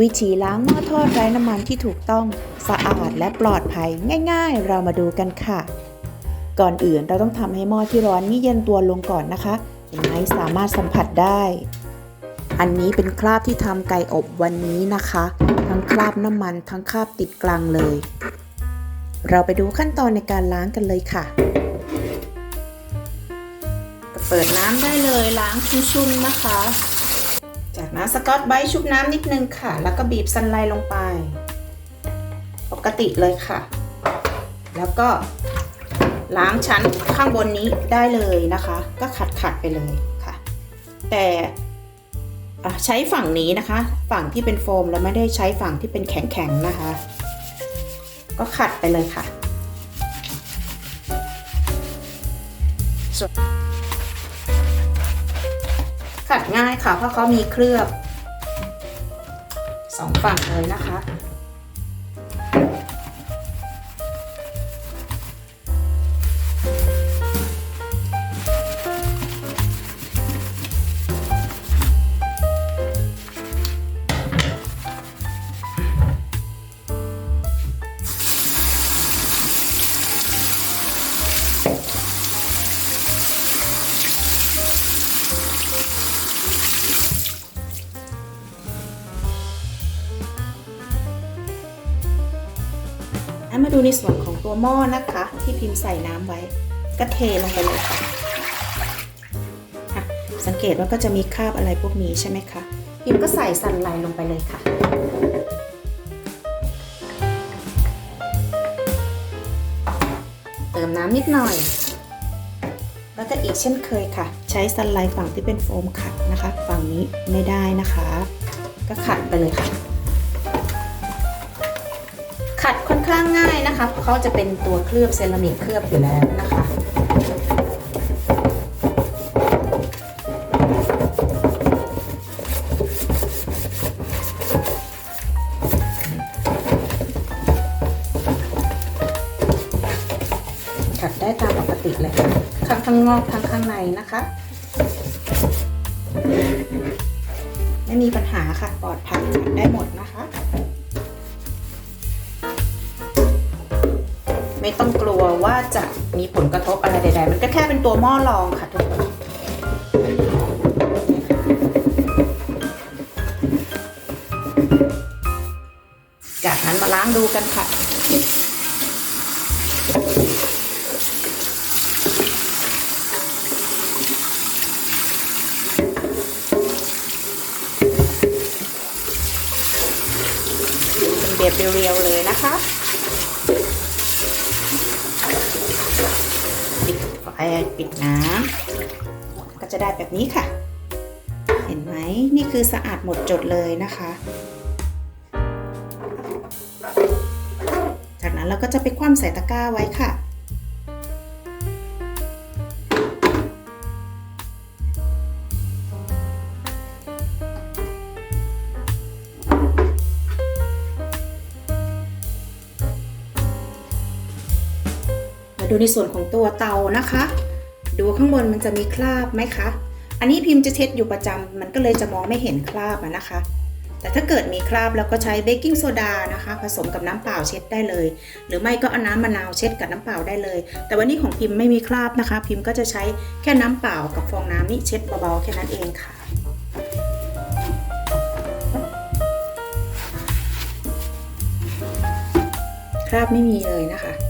วิธีล้างหม้อทอดไร้น้ำมันที่ถูกต้องสะอาดและปลอดภัยง่าย ๆ เรามาดูกันค่ะ ก่อนอื่นเราต้องทำให้หม้อที่ร้อนนี้เย็นตัวลงก่อนนะคะอย่างไรสามารถสัมผัสได้ อันนี้เป็นคราบที่ทำไก่อบวันนี้นะคะ ทั้งคราบน้ำมันทั้งคราบติดกลางเลย เราไปดูขั้นตอนในการล้างกันเลยค่ะ เปิดน้ำได้เลยล้างชุ่มๆนะคะ จากนั้นสกอตไบท์ชุบน้ำนิดนึงค่ะ แล้วก็บีบซันไลลงไป ปกติเลยค่ะ แล้วก็ล้างชั้นข้างบนนี้ได้เลยนะคะ ก็ขัดขัดไปเลยค่ะ แต่ใช้ฝั่งนี้นะคะ ฝั่งที่เป็นโฟมแล้วไม่ได้ใช้ฝั่งที่เป็นแข็งๆนะคะ ก็ขัดไปเลยค่ะ ส่วนัดง่ายค่ะ เพราะเขามีเคลือบสองฝั่งเลยนะคะ ให้มาดูในส่วนของตัวหม้อนะคะ ที่พิมพ์ใส่น้ำไว้ก็เทลงไปเลยค่ะสังเกตว่าก็จะมีคราบอะไรพวกนี้ใช่ไหมคะพิมพ์ก็ใส่สันไลลงไปเลยค่ะ เติมน้ำนิดหน่อย แล้วก็อีกเช่นเคยค่ะ ใช้สันไลฝั่งที่เป็นโฟมขัดนะคะ ฝั่งนี้ไม่ได้นะคะ ก็ขัดไปเลยค่ะ ขัดค่ ข้างง่ายนะคะ เขาจะเป็นตัวเคลือบเซรามิกเคลือบอยู่แล้วนะคะขัดได้ตามปกติเลยค่ะข้างข้างนอกทั้งข้างในนะคะ ไม่มีปัญหาค่ะปลอดภัยขัดได้หมดนะคะ ไม่ต้องกลัวว่าจะมีผลกระทบอะไรใดๆ มันก็แค่เป็นตัวหม้อรองค่ะทุกคนจากนั้นมาล้างดูกันค่ะ เป็นแบบเรียวๆเลยนะคะ ปิดน้ำก็จะได้แบบนี้ค่ะ เห็นไหมนี่คือสะอาดหมดจดเลยนะคะ จากนั้นเราก็จะไปคว่ำใส่ตะกร้าไว้ค่ะ ดูในส่วนของตัวเตานะคะ ดูข้างบนมันจะมีคราบไหมคะ อันนี้พิมพ์จะเช็ดอยู่ประจำมันก็เลยจะมองไม่เห็นคราบนะคะ แต่ถ้าเกิดมีคราบแล้วก็ใช้เบกกิ้งโซดานะคะ ผสมกับน้ำเปล่าเช็ดได้เลย หรือไม่ก็เอาน้ำมะนาวเช็ดกับน้ำเปล่าได้เลย แต่วันนี้ของพิมพ์ไม่มีคราบนะคะ พิมพ์ก็จะใช้แค่น้ำเปล่ากับฟองน้ำนี่เช็ดเบาๆแค่นั้นเองค่ะคราบไม่มีเลยนะคะ